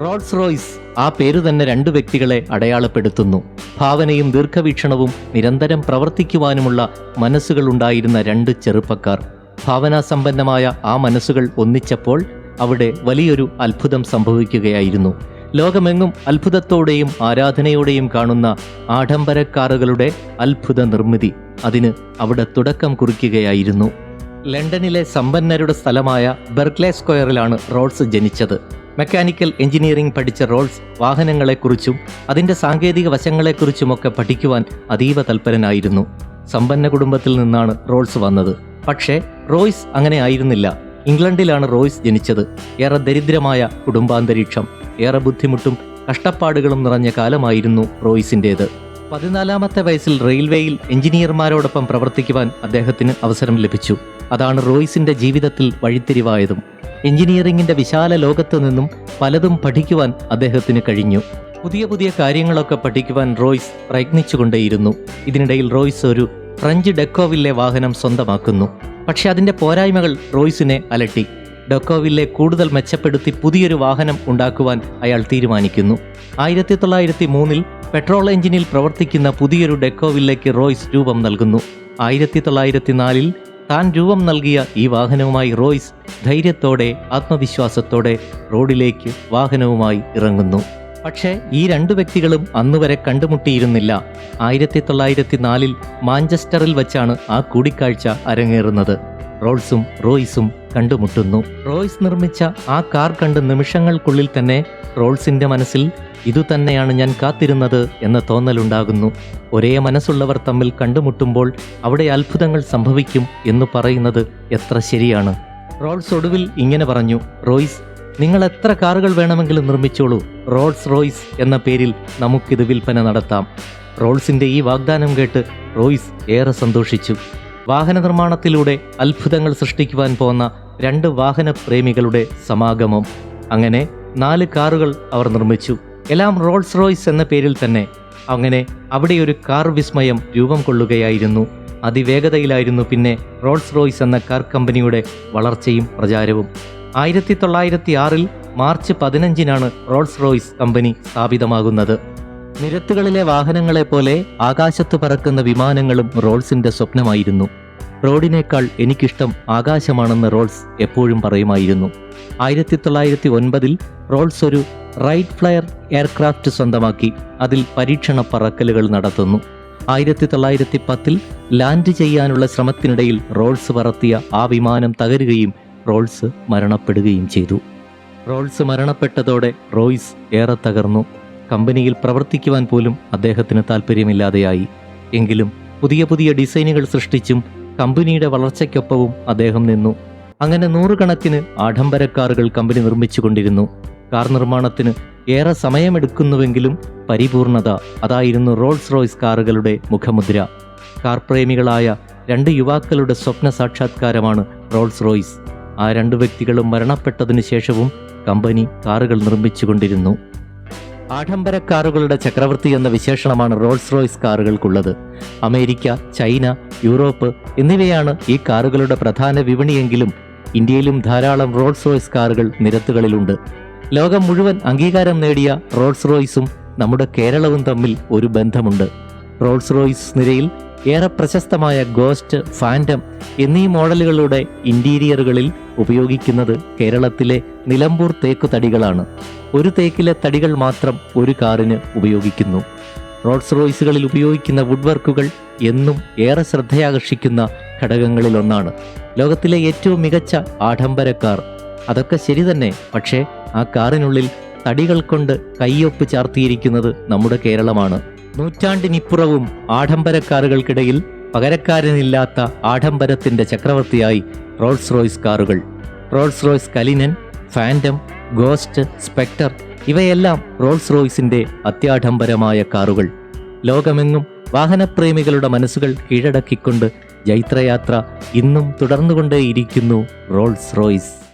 Rolls Royce ആ പേര് തന്നെ രണ്ടു വ്യക്തികളെ അടയാളപ്പെടുത്തുന്നു. ഭാവനയും ദീർഘവീക്ഷണവും നിരന്തരം പ്രവർത്തിക്കുവാനുമുള്ള മനസ്സുകളുണ്ടായിരുന്ന രണ്ട് ചെറുപ്പക്കാർ. ഭാവനാസമ്പന്നമായ ആ മനസ്സുകൾ ഒന്നിച്ചപ്പോൾ അവിടെ വലിയൊരു അത്ഭുതം സംഭവിക്കുകയായിരുന്നു. ലോകമെങ്ങും അത്ഭുതത്തോടെയും ആരാധനയോടെയും കാണുന്ന ആഡംബരക്കാറുകളുടെ അത്ഭുത നിർമ്മിതി അതിന് അവിടെ തുടക്കം കുറിക്കുകയായിരുന്നു. ലണ്ടനിലെ സമ്പന്നരുടെ സ്ഥലമായ ബെർക്ലെ സ്ക്വയറിലാണ് റോഡ്സ് ജനിച്ചത്. മെക്കാനിക്കൽ എഞ്ചിനീയറിംഗ് പഠിച്ച റോൾസ് വാഹനങ്ങളെക്കുറിച്ചും അതിന്റെ സാങ്കേതിക വശങ്ങളെക്കുറിച്ചുമൊക്കെ പഠിക്കുവാൻ അതീവ തൽപരനായിരുന്നു. സമ്പന്ന കുടുംബത്തിൽ നിന്നാണ് റോൾസ് വന്നത്. പക്ഷേ റോയ്സ് അങ്ങനെ ആയിരുന്നില്ല. ഇംഗ്ലണ്ടിലാണ് റോയ്സ് ജനിച്ചത്. ഏറെ ദരിദ്രമായ കുടുംബാന്തരീക്ഷം ഏറെ ബുദ്ധിമുട്ടും കഷ്ടപ്പാടുകളും നിറഞ്ഞ കാലമായിരുന്നു റോയ്സിന്റേത് പതിനാലാമത്തെ വയസ്സിൽ റെയിൽവേയിൽ എഞ്ചിനീയർമാരോടൊപ്പം പ്രവർത്തിക്കുവാൻ അദ്ദേഹത്തിന് അവസരം ലഭിച്ചു. അതാണ് റോയ്സിന്റെ ജീവിതത്തിൽ വഴിത്തിരിവായതും. എഞ്ചിനീയറിംഗിന്റെ വിശാല ലോകത്തു നിന്നും പലതും പഠിക്കുവാൻ അദ്ദേഹത്തിന് കഴിഞ്ഞു. പുതിയ പുതിയ കാര്യങ്ങളൊക്കെ പഠിക്കുവാൻ റോയ്സ് പ്രയത്നിച്ചുകൊണ്ടേയിരുന്നു. ഇതിനിടയിൽ റോയ്സ് ഒരു ഫ്രഞ്ച് ഡെക്കോവില്ലെ വാഹനം സ്വന്തമാക്കുന്നു. പക്ഷെ അതിന്റെ പോരായ്മകൾ റോയ്സിനെ അലട്ടി. ഡെക്കോവില്ലെ കൂടുതൽ മെച്ചപ്പെടുത്തി പുതിയൊരു വാഹനം ഉണ്ടാക്കുവാൻ അയാൾ തീരുമാനിക്കുന്നു. ആയിരത്തി തൊള്ളായിരത്തി മൂന്നിൽ പെട്രോൾ എഞ്ചിനിൽ പ്രവർത്തിക്കുന്ന പുതിയൊരു ഡെക്കോവില്ലേക്ക് റോയ്സ് രൂപം നൽകുന്നു. ആയിരത്തി തൊള്ളായിരത്തി നാലിൽ താൻ രൂപം നൽകിയ ഈ വാഹനവുമായി റോയ്സ് ധൈര്യത്തോടെ ആത്മവിശ്വാസത്തോടെ റോഡിലേക്ക് വാഹനവുമായി ഇറങ്ങുന്നു. പക്ഷേ ഈ രണ്ടു വ്യക്തികളും അന്നുവരെ കണ്ടുമുട്ടിയിരുന്നില്ല. ആയിരത്തി തൊള്ളായിരത്തി നാലിൽ മാഞ്ചസ്റ്ററിൽ വച്ചാണ് ആ കൂടിക്കാഴ്ച അരങ്ങേറുന്നത്. റോൾസും റോയ്സും കണ്ടുമുട്ടുന്നു. റോയ്സ് നിർമ്മിച്ച ആ കാർ കണ്ട് നിമിഷങ്ങൾക്കുള്ളിൽ തന്നെ റോൾസിന്റെ മനസ്സിൽ ഇതുതന്നെയാണ് ഞാൻ കാത്തിരുന്നത് എന്ന തോന്നലുണ്ടാകുന്നു. ഒരേ മനസ്സുള്ളവർ തമ്മിൽ കണ്ടുമുട്ടുമ്പോൾ അവിടെ അത്ഭുതങ്ങൾ സംഭവിക്കും എന്ന് പറയുന്നത് എത്ര ശരിയാണ്. റോൾസ് ഒടുവിൽ ഇങ്ങനെ പറഞ്ഞു റോയ്സ് നിങ്ങൾ എത്ര കാറുകൾ വേണമെങ്കിലും നിർമ്മിച്ചോളൂ. റോൾസ് റോയ്സ് എന്ന പേരിൽ നമുക്കിത് വിൽപ്പന നടത്താം. റോൾസിന്റെ ഈ വാഗ്ദാനം കേട്ട് റോയ്സ് ഏറെ സന്തോഷിച്ചു. വാഹന നിർമ്മാണത്തിലൂടെ അത്ഭുതങ്ങൾ സൃഷ്ടിക്കുവാൻ പോകുന്ന രണ്ട് വാഹന പ്രേമികളുടെ സമാഗമം. അങ്ങനെ നാല് കാറുകൾ അവർ നിർമ്മിച്ചു. എല്ലാം റോൾസ് റോയ്സ് എന്ന പേരിൽ തന്നെ അങ്ങനെ അവിടെ ഒരു കാർ വിസ്മയം രൂപം കൊള്ളുകയായിരുന്നു. അതിവേഗതയിലായിരുന്നു പിന്നെ റോൾസ് റോയ്സ് എന്ന കാർ കമ്പനിയുടെ വളർച്ചയും പ്രചാരവും. ആയിരത്തി തൊള്ളായിരത്തി ആറിൽ മാർച്ച് പതിനഞ്ചിനാണ് റോൾസ് റോയ്സ് കമ്പനി സ്ഥാപിതമാകുന്നത്. നിരത്തുകളിലെ വാഹനങ്ങളെ പോലെ ആകാശത്ത് പറക്കുന്ന വിമാനങ്ങളും റോൾസിന്റെ സ്വപ്നമായിരുന്നു. റോഡിനേക്കാൾ എനിക്കിഷ്ടം ആകാശമാണെന്ന് റോൾസ് എപ്പോഴും പറയുമായിരുന്നു. ആയിരത്തി തൊള്ളായിരത്തി ഒൻപതിൽ റോൾസ് ഒരു റൈറ്റ് ഫ്ലയർ എയർക്രാഫ്റ്റ് സ്വന്തമാക്കി അതിൽ പരീക്ഷണ പറക്കലുകൾ നടത്തുന്നു. ആയിരത്തി തൊള്ളായിരത്തി പത്തിൽ ലാൻഡ് ചെയ്യാനുള്ള ശ്രമത്തിനിടയിൽ റോൾസ് പറത്തിയ ആ വിമാനം തകരുകയും റോൾസ് മരണപ്പെടുകയും ചെയ്തു. റോൾസ് മരണപ്പെട്ടതോടെ റോയ്സ് ഏറെ തകർന്നു. കമ്പനിയിൽ പ്രവർത്തിക്കുവാൻ പോലും അദ്ദേഹത്തിന് താല്പര്യമില്ലാതെയായി എങ്കിലും പുതിയ പുതിയ ഡിസൈനുകൾ സൃഷ്ടിച്ചും കമ്പനിയുടെ വളർച്ചയ്ക്കൊപ്പവും അദ്ദേഹം നിന്നു. അങ്ങനെ നൂറുകണക്കിന് ആഡംബരക്കാറുകൾ കമ്പനി നിർമ്മിച്ചുകൊണ്ടിരുന്നു. കാർ നിർമ്മാണത്തിന് ഏറെ സമയമെടുക്കുന്നുവെങ്കിലും പരിപൂർണത. അതായിരുന്നു റോൾസ് റോയ്സ് കാറുകളുടെ മുഖമുദ്ര. കാർ പ്രേമികളായ രണ്ട് യുവാക്കളുടെ സ്വപ്ന സാക്ഷാത്കാരമാണ് റോൾസ് റോയ്സ് ആ രണ്ട് വ്യക്തികളും മരണപ്പെട്ടതിനു ശേഷവും കമ്പനി കാറുകൾ നിർമ്മിച്ചുകൊണ്ടിരുന്നു. ആഡംബര കാറുകളുടെ ചക്രവർത്തി എന്ന വിശേഷണമാണ് റോൾസ് റോയ്സ് കാറുകൾക്കുള്ളത്. അമേരിക്ക ചൈന യൂറോപ്പ് എന്നിവയാണ് ഈ കാറുകളുടെ പ്രധാന വിപണിയെങ്കിലും ഇന്ത്യയിലും ധാരാളം റോൾസ് റോയ്സ് കാറുകൾ നിരത്തുകളിലുണ്ട്. ലോകം മുഴുവൻ അംഗീകാരം നേടിയ റോൾസ് റോയ്സും നമ്മുടെ കേരളവും തമ്മിൽ ഒരു ബന്ധമുണ്ട്. റോൾസ് റോയ്സ് നിരയിൽ ഏറെ പ്രശസ്തമായ ഗോസ്റ്റ് ഫാന്റം എന്നീ മോഡലുകളുടെ ഇന്റീരിയറുകളിൽ ഉപയോഗിക്കുന്നത് കേരളത്തിലെ നിലമ്പൂർ തേക്ക് തടികളാണ്. ഒരു തേക്കിലെ തടികൾ മാത്രം ഒരു കാറിന് ഉപയോഗിക്കുന്നു. റോൾസ് റോയ്സുകളിൽ ഉപയോഗിക്കുന്ന വുഡ് വർക്കുകൾ എന്നും ഏറെ ശ്രദ്ധയാകർഷിക്കുന്ന ഘടകങ്ങളിലൊന്നാണ്. ലോകത്തിലെ ഏറ്റവും മികച്ച ആഡംബര കാർ അതൊക്കെ ശരി തന്നെ പക്ഷേ ആ കാറിനുള്ളിൽ തടികൾ കൊണ്ട് കയ്യൊപ്പ് ചാർത്തിയിരിക്കുന്നത് നമ്മുടെ കേരളമാണ്. നൂറ്റാണ്ടിനിപ്പുറവും ആഡംബരക്കാറുകൾക്കിടയിൽ പകരക്കാരനില്ലാത്ത ആഡംബരത്തിന്റെ ചക്രവർത്തിയായി റോൾസ് റോയ്സ് കാറുകൾ. Rolls Royce Cullinan Phantom Ghost Spectre ഇവയെല്ലാം റോൾസ് റോയ്സിന്റെ അത്യാഡംബരമായ കാറുകൾ. ലോകമെങ്ങും വാഹനപ്രേമികളുടെ മനസ്സുകൾ കീഴടക്കിക്കൊണ്ട് ജൈത്രയാത്ര ഇന്നും തുടർന്നുകൊണ്ടേയിരിക്കുന്നു റോൾസ് റോയ്സ്